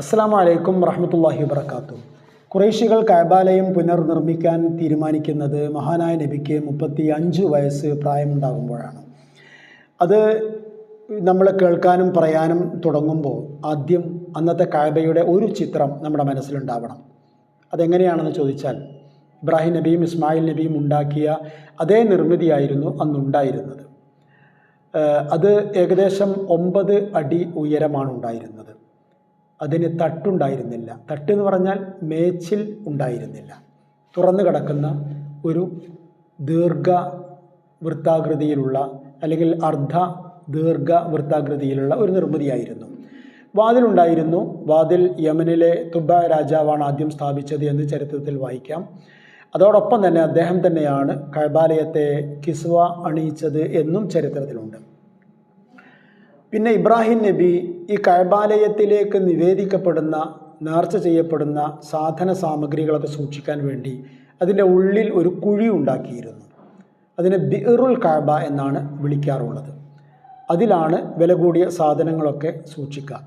അസ്സാം വലൈക്കും വറഹമത്തല്ലാഹി വബർക്കാത്തു കുറേശികൾ കൈബാലയം പുനർനിർമ്മിക്കാൻ തീരുമാനിക്കുന്നത് മഹാനായ നബിക്ക് മുപ്പത്തി അഞ്ച് വയസ്സ് പ്രായമുണ്ടാകുമ്പോഴാണ്. അത് നമ്മൾ കേൾക്കാനും പറയാനും തുടങ്ങുമ്പോൾ ആദ്യം അന്നത്തെ കായബയുടെ ഒരു ചിത്രം നമ്മുടെ മനസ്സിലുണ്ടാവണം. അതെങ്ങനെയാണെന്ന് ചോദിച്ചാൽ ഇബ്രാഹിം നബിയും ഇസ്മായിൽ നബിയും ഉണ്ടാക്കിയ അതേ നിർമ്മിതിയായിരുന്നു അന്നുണ്ടായിരുന്നത്. അത് ഏകദേശം ഒമ്പത് അടി ഉയരമാണ് ഉണ്ടായിരുന്നത്. അതിന് തട്ടുണ്ടായിരുന്നില്ല. തട്ട് എന്ന് പറഞ്ഞാൽ മേച്ചിൽ ഉണ്ടായിരുന്നില്ല. തുറന്നു കിടക്കുന്ന ഒരു ദീർഘ വൃത്താകൃതിയിലുള്ള അല്ലെങ്കിൽ അർദ്ധ ദീർഘ വൃത്താകൃതിയിലുള്ള ഒരു നിർമ്മിതിയായിരുന്നു. വാതിലുണ്ടായിരുന്നു വാതിൽ യമനിലെ തുബ രാജാവാണ് ആദ്യം സ്ഥാപിച്ചത് എന്ന് ചരിത്രത്തിൽ വായിക്കാം. അതോടൊപ്പം തന്നെ അദ്ദേഹം തന്നെയാണ് കൈബാലയത്തെ കിസ്വ അണിയിച്ചത് എന്നും ചരിത്രത്തിലുണ്ട്. പിന്നെ ഇബ്രാഹിം നബി ഈ കഴബാലയത്തിലേക്ക് നിവേദിക്കപ്പെടുന്ന നേർച്ച ചെയ്യപ്പെടുന്ന സാധന സാമഗ്രികളൊക്കെ സൂക്ഷിക്കാൻ വേണ്ടി അതിന്റെ ഉള്ളിൽ ഒരു കുഴി ഉണ്ടാക്കിയിരുന്നു. അതിനെ ബിറുൽ കഴബ എന്നാണ് വിളിക്കാറുള്ളത്. അതിലാണ് വില കൂടിയ സാധനങ്ങളൊക്കെ സൂക്ഷിക്കുക.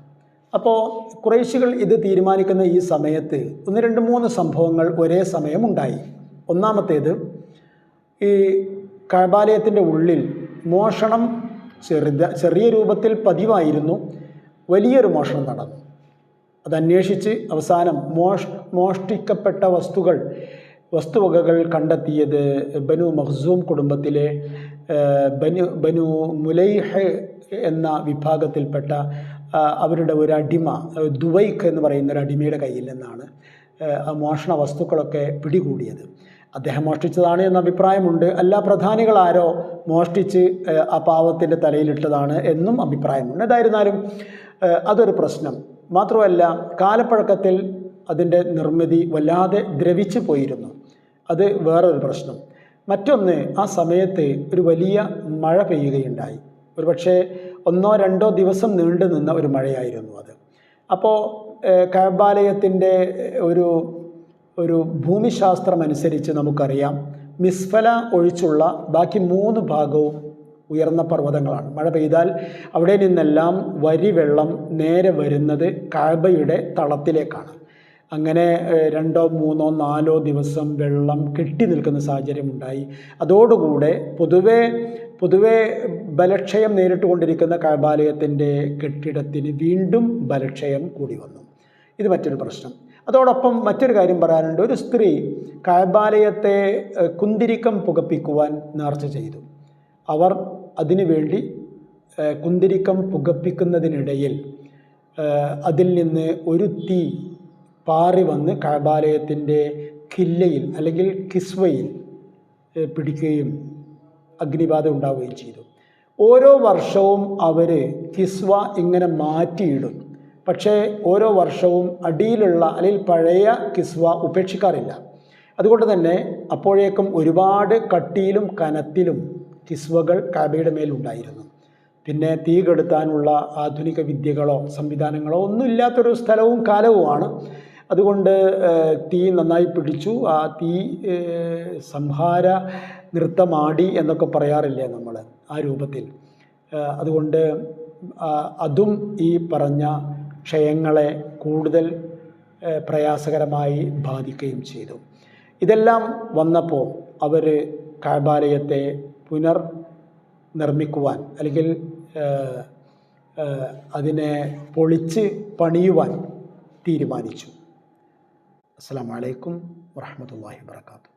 അപ്പോൾ കുറേശികൾ ഇത് തീരുമാനിക്കുന്ന ഈ സമയത്ത് ഒന്ന് രണ്ട് മൂന്ന് സംഭവങ്ങൾ ഒരേ സമയം ഉണ്ടായി. ഒന്നാമത്തേത് ഈ കഴബാലയത്തിന്റെ ഉള്ളിൽ മോഷണം ചെറുത ചെറിയ രൂപത്തിൽ പതിവായിരുന്നു. വലിയൊരു മോഷണം നടന്നു. അതന്വേഷിച്ച് അവസാനം മോഷ് മോഷ്ടിക്കപ്പെട്ട വസ്തുക്കൾ വസ്തുവകകൾ കണ്ടെത്തിയത് ബനു മഹ്സൂം കുടുംബത്തിലെ ബനു ബനു മുലൈഹ് എന്ന വിഭാഗത്തിൽപ്പെട്ട അവരുടെ ഒരു അടിമ ദുബൈക്ക് എന്ന് പറയുന്ന ഒരു അടിമയുടെ കയ്യിൽ നിന്നാണ് മോഷണ വസ്തുക്കളൊക്കെ പിടികൂടിയത്. അദ്ദേഹം മോഷ്ടിച്ചതാണ് എന്ന അഭിപ്രായമുണ്ട്. അല്ല പ്രധാനികളാരോ മോഷ്ടിച്ച് ആ പാവത്തിന്റെ തലയിലിട്ടതാണ് എന്നും അഭിപ്രായമുണ്ട്. എന്തായിരുന്നാലും അതൊരു പ്രശ്നം. മാത്രമല്ല കാലപ്പഴക്കത്തിൽ അതിന്റെ നിർമ്മിതി വല്ലാതെ ദ്രവിച്ചു പോയിരുന്നു. അത് വേറൊരു പ്രശ്നം. മറ്റൊന്ന് ആ സമയത്ത് ഒരു വലിയ മഴ പെയ്യുകയുണ്ടായി. ഒരുപക്ഷെ ഒന്നോ രണ്ടോ ദിവസം നീണ്ടു നിന്ന ഒരു മഴയായിരുന്നു അത്. അപ്പോൾ കഴബാലയത്തിന്റെ ഒരു ഒരു ഭൂമിശാസ്ത്രം അനുസരിച്ച് നമുക്കറിയാം. മിസ്ഫല ഒഴിച്ചുള്ള ബാക്കി മൂന്ന് ഭാഗവും ഉയർന്ന പർവതങ്ങളാണ്. മഴ പെയ്താൽ അവിടെ നിന്നെല്ലാം വരി വെള്ളം നേരെ വരുന്നത് കഴബയുടെ തളത്തിലേക്കാണ്. അങ്ങനെ രണ്ടോ മൂന്നോ നാലോ ദിവസം വെള്ളം കെട്ടി നിൽക്കുന്ന സാഹചര്യമുണ്ടായി. അതോടുകൂടെ പൊതുവെ പൊതുവെ ബലക്ഷയം നേരിട്ടുകൊണ്ടിരിക്കുന്ന കഴബാലയത്തിന്റെ കെട്ടിടത്തിന് വീണ്ടും ബലക്ഷയം കൂടി വന്നു. ഇത് മറ്റൊരു പ്രശ്നം. അതോടൊപ്പം മറ്റൊരു കാര്യം പറയാനുണ്ട്. ഒരു സ്ത്രീ കഴബാലയത്തെ കുന്തിരിക്കം പുകപ്പിക്കുവാൻ നേർച്ച ചെയ്തു. അവർ അതിനുവേണ്ടി വേണ്ടി കുന്തിരിക്കം പുകപ്പിക്കുന്നതിനിടയിൽ അതിൽ നിന്ന് ഒരു തീ പാറി വന്ന് കഴബാലയത്തിന്റെ കില്ലയിൽ അല്ലെങ്കിൽ കിസ്വയിൽ പിടിക്കുകയും അഗ്നിബാധ ഉണ്ടാവുകയും ചെയ്തു. ഓരോ വർഷവും അവർ കിസ്വ ഇങ്ങനെ മാറ്റിയിടും. പക്ഷേ ഓരോ വർഷവും അടിയിലുള്ള അല്ലെങ്കിൽ പഴയ കിസ്വ ഉപേക്ഷിക്കാറില്ല. അതുകൊണ്ട് തന്നെ അപ്പോഴേക്കും ഒരുപാട് കട്ടിയിലും കനത്തിലും കിസ്വകൾ കാബയുടെ മേലുണ്ടായിരുന്നു പിന്നെ തീ കെടുത്താനുള്ള ആധുനിക വിദ്യകളോ സംവിധാനങ്ങളോ ഒന്നുമില്ലാത്തൊരു സ്ഥലവും കാലവുമാണ് അതുകൊണ്ട് തീ നന്നായി പിടിച്ചു. ആ തീ സംഹാര നൃത്തമാടി എന്നൊക്കെ പറയാറില്ലേ നമ്മൾ ആ രൂപത്തിൽ. അതുകൊണ്ട് അതും ഈ പറഞ്ഞ ക്ഷയങ്ങളെ കൂടുതൽ പ്രയാസകരമായി ബാധിക്കുകയും ചെയ്തു. ഇതെല്ലാം വന്നപ്പോൾ അവർ കാബാലയത്തെ പുനർ നിർമ്മിക്കുവാൻ അല്ലെങ്കിൽ അതിനെ പൊളിച്ച് പണിയുവാൻ തീരുമാനിച്ചു. അസ്സാം വലൈക്കും വാഹമത്തല്ലാഹി വാത്തു